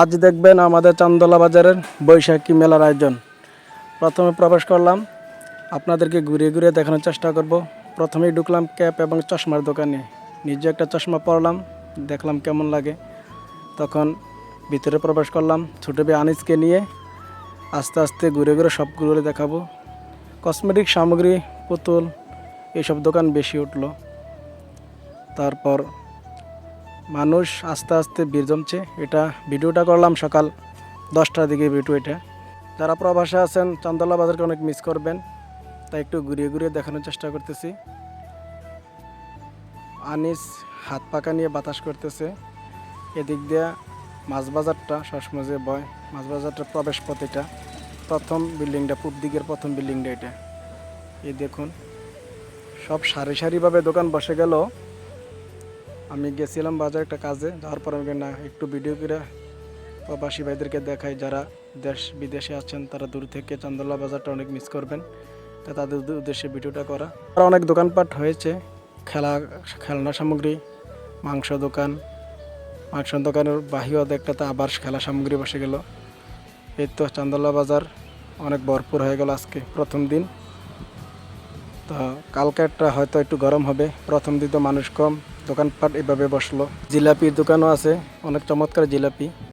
আজ দেখবেন আমাদের চান্দলা বাজারের বৈশাখী মেলার আয়োজন। প্রথমে প্রবেশ করলাম। আপনাদেরকে ঘুরে ঘুরে দেখানোর চেষ্টা করব। প্রথমেই ঢুকলাম ক্যাপ এবং চশমার দোকানে। নিজে একটা চশমা পরলাম, দেখলাম কেমন লাগে। তখন ভিতরে প্রবেশ করলাম, ছোটো ভাই আনিসকে নিয়ে আস্তে আস্তে ঘুরে ঘুরে সবগুলো দেখাবো। কসমেটিক সামগ্রী, পুতুল এইসব দোকান বেশি উঠল। তারপর মানুষ আস্তে আস্তে ভিড় জমছে। এটা ভিডিওটা করলাম সকাল দশটার দিকে ভিডিও এটা। যারা প্রবাসে আছেন, চান্দলা বাজারকে অনেক মিস করবেন। তাই একটু ঘুরিয়ে ঘুরিয়ে দেখানোর চেষ্টা করতেছি। আনিস হাত পাকা নিয়ে বাতাস করতেছে। এদিক দিয়ে মাছ বাজারটা সবসময় যে বয়, মাছ বাজারটা প্রবেশ পথ এটা। প্রথম বিল্ডিংটা, পূব দিকের প্রথম বিল্ডিংটা এটা। এই দেখুন, সব সারি সারিভাবে দোকান বসে গেল। আমি গেছিলাম বাজার একটা কাজে, যাওয়ার পর আমি না একটু ভিডিও করে প্রবাসী ভাইদেরকে দেখাই, যারা দেশ বিদেশে আছেন, তারা দূর থেকে চান্দোলা বাজারটা অনেক মিস করবেন। তা তাদের উদ্দেশ্যে ভিডিওটা করা। আর অনেক দোকানপাট হয়েছে, খেলা, খেলনা সামগ্রী, মাংস দোকান। মাংস দোকানের বাহিও দেখটাতে আবার খেলা সামগ্রী বসে গেল। এই তো চান্দোলা বাজার অনেক ভরপুর হয়ে গেল আজকে, প্রথম দিন। তো কালকেরটা হয়তো একটু গরম হবে, প্রথম দিন তো মানুষ কম। দোকানপাট এভাবে বসল। জিলাপির দোকানও আছে অনেক চমৎকার জিলাপি।